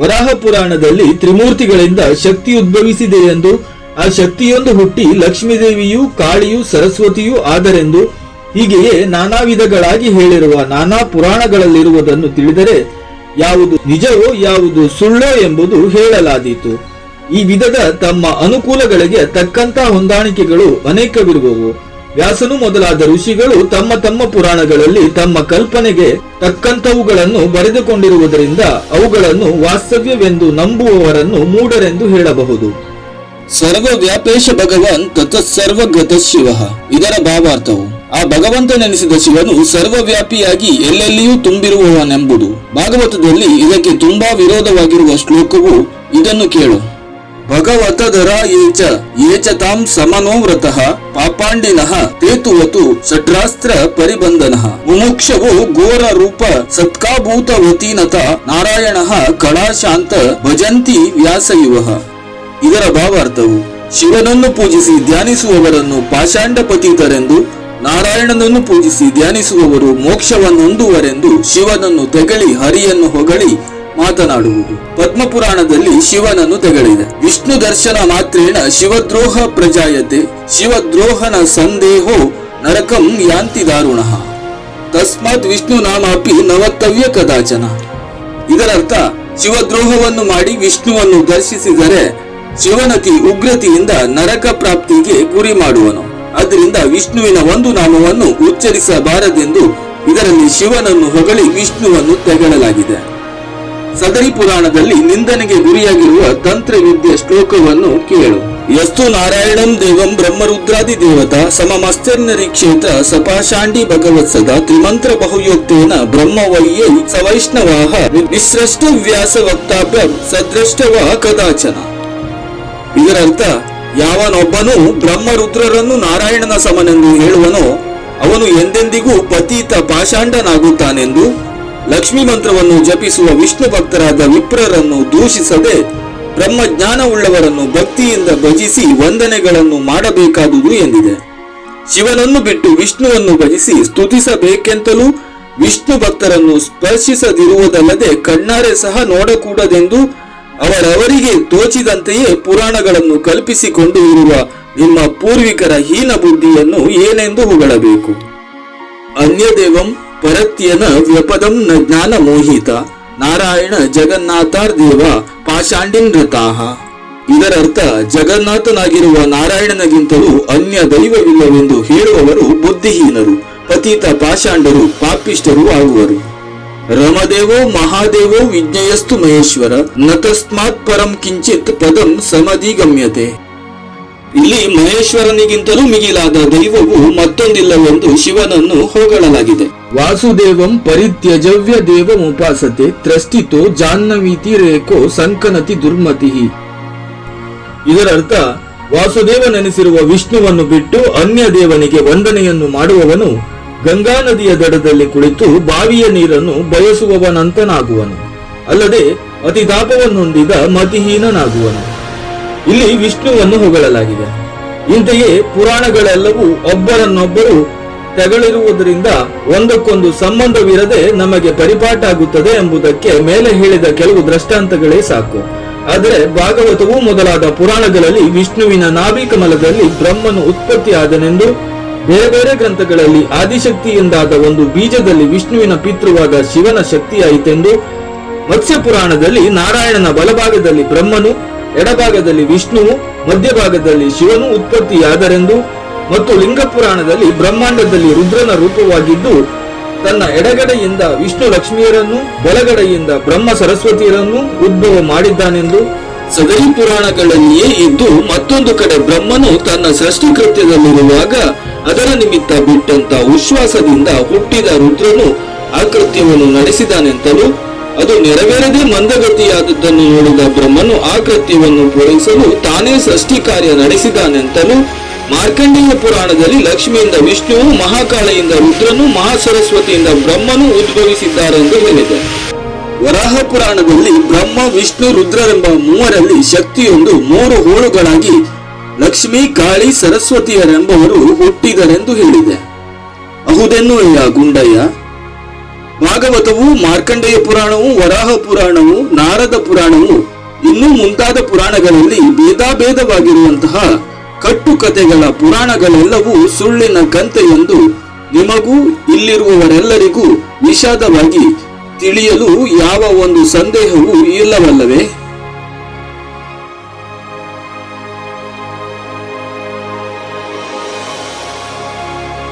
ವರಾಹ ಪುರಾಣದಲ್ಲಿ ತ್ರಿಮೂರ್ತಿಗಳಿಂದ ಶಕ್ತಿ ಉದ್ಭವಿಸಿದೆ ಎಂದು ಆ ಶಕ್ತಿಯೊಂದು ಹುಟ್ಟಿ ಲಕ್ಷ್ಮೀದೇವಿಯೂ, ಕಾಳಿಯೂ, ಸರಸ್ವತಿಯೂ ಆದರೆಂದು ಹೀಗೆಯೇ ನಾನಾ ವಿಧಗಳಾಗಿ ಹೇಳಿರುವ ನಾನಾ ಪುರಾಣಗಳಲ್ಲಿರುವುದನ್ನು ತಿಳಿದರೆ ಯಾವುದು ನಿಜವೋ, ಯಾವುದು ಸುಳ್ಳೋ ಎಂಬುದು ಹೇಳಲಾದೀತು. ಈ ವಿಧದ ತಮ್ಮ ಅನುಕೂಲಗಳಿಗೆ ತಕ್ಕಂತ ಹೊಂದಾಣಿಕೆಗಳು ಅನೇಕವಿರುವವು. ವ್ಯಾಸನು ಮೊದಲಾದ ಋಷಿಗಳು ತಮ್ಮ ತಮ್ಮ ಪುರಾಣಗಳಲ್ಲಿ ತಮ್ಮ ಕಲ್ಪನೆಗೆ ತಕ್ಕಂಥವುಗಳನ್ನು ಬರೆದುಕೊಂಡಿರುವುದರಿಂದ ಅವುಗಳನ್ನು ವಾಸ್ತವ್ಯವೆಂದು ನಂಬುವವರನ್ನು ಮೂಢರೆಂದು ಹೇಳಬಹುದು. ಸರ್ವವ್ಯಾಪೇಶ ಭಗವಾನ್ ಸರ್ವಗತ ಶಿವ. ಇದರ ಭಾವಾರ್ಥವು. ಆ ಭಗವಂತನೆನಿಸಿದ ಶಿವನು ಸರ್ವವ್ಯಾಪಿಯಾಗಿ ಎಲ್ಲೆಲ್ಲಿಯೂ ತುಂಬಿರುವವನೆಂಬುದು. ಭಾಗವತದಲ್ಲಿ ಇದಕ್ಕೆ ತುಂಬಾ ವಿರೋಧವಾಗಿರುವ ಶ್ಲೋಕವು ಇದನ್ನು ಕೇಳು. ಭಗವತದರ ಏಚ ಏಚ ತಾಂ ಸಮನೋವ್ರತಃ ಪಾಪಾಂಡಿನಃ ತೇತುವತು ಷಡ್ರಾಸ್ತ್ರ ಪರಿಬಂಧನಃ. ಮುಮುಕ್ಷವು ಘೋರ ರೂಪ, ಸತ್ಕಾಭೂತವತೀನತ, ನಾರಾಯಣ ಕಳಾಶಾಂತ ಭಜಂತಿ ವ್ಯಾಸಯುವ. ಇದರ ಭಾವಾರ್ಥವು, ಶಿವನನ್ನು ಪೂಜಿಸಿ ಧ್ಯಾನಿಸುವವರನ್ನು ಪಾಷಾಂಡ ಪತೀತರೆಂದು ನಾರಾಯಣನನ್ನು ಪೂಜಿಸಿ ಧ್ಯಾನಿಸುವವರು ಮೋಕ್ಷವನ್ನು ಹೊಂದುವರೆಂದು ಶಿವನನ್ನು ತೆಗಳಿ ಹರಿಯನ್ನು ಹೊಗಳಿ ಮಾತನಾಡುವುದು. ಪದ್ಮಪುರಾಣದಲ್ಲಿ ಶಿವನನ್ನು ತೆಗಳಿದೆ ವಿಷ್ಣು ದರ್ಶನ ಮಾತ್ರೇಣ ಶಿವದ್ರೋಹ ಪ್ರಜಾಯತೆ, ಶಿವದ್ರೋಹನ ಸಂದೇಹೋ ನರಕಂ ಯಾಂತಿ ದಾರುಣ. ತಸ್ಮಾತ್ ವಿಷ್ಣು ನಾಮಾಪಿ ನವತ್ತವ್ಯ ಕದಾಚನ. ಇದರರ್ಥ, ಶಿವದ್ರೋಹವನ್ನು ಮಾಡಿ ವಿಷ್ಣುವನ್ನು ದರ್ಶಿಸಿದರೆ ಶಿವನತಿ ಉಗ್ರತೆಯಿಂದ ನರಕ ಪ್ರಾಪ್ತಿಗೆ ಗುರಿ ಮಾಡುವನು. ಅದರಿಂದ ವಿಷ್ಣುವಿನ ಒಂದು ನಾಮವನ್ನು ಉಚ್ಚರಿಸಬಾರದೆಂದು ಇದರಲ್ಲಿ ಶಿವನನ್ನು ಹೊಗಳಿ ವಿಷ್ಣುವನ್ನು ತೆಗಳಲಾಗಿದೆ ಸದರಿ ಪುರಾಣದಲ್ಲಿ ನಿಂದನೆಗೆ ಗುರಿಯಾಗಿರುವ ತಂತ್ರವಿದ್ಯೆ ಶ್ಲೋಕವನ್ನು ಕೇಳು. ಯಸ್ತು ನಾರಾಯಣಂ ದೇವಂ ಬ್ರಹ್ಮರುದ್ರಾದಿ ದೇವತಾ ಸಮಮಸ್ತರ್ನರಿ ಕ್ಷೇತ್ರ ಸಪಾಶಾಂಡಿ ಭಗವತ್ ಸದಾ ತ್ರಿಮಂತ್ರ ಬಹುಯೋಕ್ತೇನ ಬ್ರಹ್ಮವಯ್ಯೈ ಸವೈಷ್ಣವಾಹ ನಿಸ್ರಷ್ಟ ವ್ಯಾಸ ವಕ್ತಾಭ್ಯ ಸದೃಷ್ಟವ ಕದಾಚನ. ಇದರರ್ಥ, ಯಾವನೊಬ್ಬನು ಬ್ರಹ್ಮರುದ್ರರನ್ನು ನಾರಾಯಣನ ಸಮನೆಂದು ಹೇಳುವನೋ, ಅವನು ಎಂದೆಂದಿಗೂ ಪತೀತ ಪಾಷಾಂಡನಾಗುತ್ತಾನೆಂದು ಲಕ್ಷ್ಮೀ ಮಂತ್ರವನ್ನು ಜಪಿಸುವ ವಿಷ್ಣು ಭಕ್ತರಾದ ವಿಪ್ರರನ್ನು ದೂಷಿಸದೆ ಬ್ರಹ್ಮಜ್ಞಾನವುಳ್ಳವರನ್ನು ಭಕ್ತಿಯಿಂದ ಭಜಿಸಿ ವಂದನೆಗಳನ್ನು ಮಾಡಬೇಕಾದುದು ಎಂದಿದೆ. ಶಿವನನ್ನು ಬಿಟ್ಟು ವಿಷ್ಣುವನ್ನು ಭಜಿಸಿ ಸ್ತುತಿಸಬೇಕೆಂತಲೂ ವಿಷ್ಣು ಭಕ್ತರನ್ನು ಸ್ಪರ್ಶಿಸದಿರುವುದಲ್ಲದೆ ಕಣ್ಣಾರೆ ಸಹ ನೋಡಕೂಡದೆಂದು ಅವರವರಿಗೆ ತೋಚಿದಂತೆಯೇ ಪುರಾಣಗಳನ್ನು ಕಲ್ಪಿಸಿಕೊಂಡು ಇರುವ ನಿಮ್ಮ ಪೂರ್ವಿಕರ ಹೀನ ಬುದ್ಧಿಯನ್ನು ಏನೆಂದು ಹೊಗಳಬೇಕು? ಅನ್ಯದೇವಂ ಪರತ್ಯನ ವ್ಯಪದಂ ನ ಜ್ಞಾನ ಮೋಹಿತ. ನಾರಾಯಣ ಜಗನ್ನಾಥಾರ್ ದೇವ ಪಾಷಾಂಡಿನ್ ರತಾಹ ಇದರರ್ಥ ಜಗನ್ನಾಥನಾಗಿರುವ ನಾರಾಯಣನಗಿಂತಲೂ ಅನ್ಯ ದೈವವಿಲ್ಲವೆಂದು ಹೇಳುವವರು ಬುದ್ಧಿಹೀನರು, ಪತೀತ ಪಾಷಾಂಡರು ಪಾಪಿಷ್ಟರು ಆಗುವರು. ರಮದೇವೋ ಮಹಾದೇವೋ ವಿಜ್ಞಯಸ್ತು ಮಹೇಶ್ವರ, ನತಸ್ಮಾತ್ ತಸ್ಮಾತ್ ಪರಂ ಕಿಂಚಿತ್ ಪದಂ ಸಮಧಿಗಮ್ಯತೆ. ಇಲ್ಲಿ ಮಹೇಶ್ವರನಿಗಿಂತಲೂ ಮಿಗಿಲಾದ ದೈವವು ಮತ್ತೊಂದಿಲ್ಲವೆಂದು ಶಿವನನ್ನು ಹೊಗಳಲಾಗಿದೆ ವಾಸುದೇವಂ ಪರಿತ್ಯಜವ್ಯ ದೇವಮುಪಾಸತೆ ತ್ರಷ್ಟಿತೋ ಜಾಹ್ನವೀತಿ ರೇಖೋ ಸಂಕನತಿ ದುರ್ಮತಿ ಇದರರ್ಥ, ವಾಸುದೇವನೆನಿಸಿರುವ ವಿಷ್ಣುವನ್ನು ಬಿಟ್ಟು ಅನ್ಯ ದೇವನಿಗೆ ವಂದನೆಯನ್ನು ಮಾಡುವವನು ಗಂಗಾ ನದಿಯ ದಡದಲ್ಲಿ ಕುಳಿತು ಬಾವಿಯ ನೀರನ್ನು ಬಯಸುವವನಂತನಾಗುವನು. ಅಲ್ಲದೆ ಅತಿ ಅತಿತಾಪವನ್ನೊಂದಿದ ಮತಿಹೀನನಾಗುವನು. ಇಲ್ಲಿ ವಿಷ್ಣುವನ್ನು ಹೊಗಳಲಾಗಿದೆ. ಇಂತೆಯೇ ಪುರಾಣಗಳೆಲ್ಲವೂ ಒಬ್ಬರನ್ನೊಬ್ಬರು ತೆಗಳಿರುವುದರಿಂದ ಒಂದಕ್ಕೊಂದು ಸಂಬಂಧವಿರದೆ ನಮಗೆ ಪರಿಪಾಠ ಆಗುತ್ತದೆ ಎಂಬುದಕ್ಕೆ ಮೇಲೆ ಹೇಳಿದ ಕೆಲವು ದೃಷ್ಟಾಂತಗಳೇ ಸಾಕು. ಆದರೆ ಭಾಗವತವು ಮೊದಲಾದ ಪುರಾಣಗಳಲ್ಲಿ ವಿಷ್ಣುವಿನ ನಾಭಿ ಕಮಲದಲ್ಲಿ ಬ್ರಹ್ಮನು ಉತ್ಪತ್ತಿಯಾದನೆಂದು, ಬೇರೆ ಬೇರೆ ಗ್ರಂಥಗಳಲ್ಲಿ ಆದಿಶಕ್ತಿಯಿಂದಾದ ಒಂದು ಬೀಜದಲ್ಲಿ ವಿಷ್ಣುವಿನ ಪಿತೃವಾದ ಶಿವನ ಶಕ್ತಿಯಾಯಿತೆಂದು ಮತ್ಸ್ಯ ಪುರಾಣದಲ್ಲಿ ನಾರಾಯಣನ ಬಲಭಾಗದಲ್ಲಿ ಬ್ರಹ್ಮನು ಎಡಭಾಗದಲ್ಲಿ ವಿಷ್ಣುವು ಮಧ್ಯಭಾಗದಲ್ಲಿ ಶಿವನು ಉತ್ಪತ್ತಿಯಾದರೆಂದು ಮತ್ತು ಲಿಂಗ ಪುರಾಣದಲ್ಲಿ ಬ್ರಹ್ಮಾಂಡದಲ್ಲಿ ರುದ್ರನ ರೂಪವಾಗಿದ್ದು, ತನ್ನ ಎಡಗಡೆಯಿಂದ ವಿಷ್ಣು ಲಕ್ಷ್ಮಿಯರನ್ನು, ಬಲಗಡೆಯಿಂದ ಬ್ರಹ್ಮ ಸರಸ್ವತಿಯರನ್ನು ಉದ್ಭವ ಮಾಡಿದ್ದಾನೆಂದು ಸದರಿ ಪುರಾಣಗಳಲ್ಲಿಯೇ ಇದ್ದು, ಮತ್ತೊಂದು ಕಡೆ ಬ್ರಹ್ಮನು ತನ್ನ ಸೃಷ್ಟಿ ಕೃತ್ಯದಲ್ಲಿರುವಾಗ ಅದರ ನಿಮಿತ್ತ ಬಿಟ್ಟಂತ ಉಶ್ವಾಸದಿಂದ ಹುಟ್ಟಿದ ರುದ್ರನು ಆ ಕೃತ್ಯವನ್ನು ನಡೆಸಿದಾನೆಂತಲೂ ಅದು ನೆರವೇರದೆ ಮಂದಗತಿಯಾದದ್ದನ್ನು ನೋಡಿದ ಬ್ರಹ್ಮನು ಆ ಕೃತ್ಯವನ್ನು ಪೂರೈಸಲು ತಾನೇ ಸೃಷ್ಟಿ ಕಾರ್ಯ ನಡೆಸಿದಾನೆಂತಲೂ ಮಾರ್ಕಂಡೇಯ ಪುರಾಣದಲ್ಲಿ ಲಕ್ಷ್ಮಿಯಿಂದ ವಿಷ್ಣುವು ಮಹಾಕಾಳೆಯಿಂದ ರುದ್ರನು, ಮಹಾಸರಸ್ವತಿಯಿಂದ ಬ್ರಹ್ಮನು ಉದ್ಭವಿಸಿದ್ದಾರೆಂದು ಹೇಳಿದೆ. ವರಾಹ ಪುರಾಣದಲ್ಲಿ ಬ್ರಹ್ಮ, ವಿಷ್ಣು, ರುದ್ರರೆಂಬ ಮೂವರಲ್ಲಿ ಶಕ್ತಿಯೊಂದು ಮೂರು ಹೋಳುಗಳಾಗಿ ಲಕ್ಷ್ಮಿ, ಕಾಳಿ, ಸರಸ್ವತಿಯರೆಂಬವರು ಹುಟ್ಟಿದರೆಂದು ಹೇಳಿದೆ. ಅಹುದೆನ್ನುವೆಯ ಗುಂಡಯ್ಯ ಭಾಗವತವು, ಮಾರ್ಕಂಡೇಯ ಪುರಾಣವು, ವರಾಹ ಪುರಾಣವು, ನಾರದ ಪುರಾಣವು ಇನ್ನೂ ಮುಂತಾದ ಪುರಾಣಗಳಲ್ಲಿ ಭೇದಾಭೇದವಾಗಿರುವಂತಹ ಕಟ್ಟುಕತೆಗಳ ಪುರಾಣಗಳೆಲ್ಲವೂ ಸುಳ್ಳಿನ ಕಂತೆ ಎಂದು ನಿಮಗೂ ಇಲ್ಲಿರುವವರೆಲ್ಲರಿಗೂ ವಿಷಾದವಾಗಿ ತಿಳಿಯಲು ಯಾವ ಒಂದು ಸಂದೇಹವೂ ಇಲ್ಲವಲ್ಲವೇ?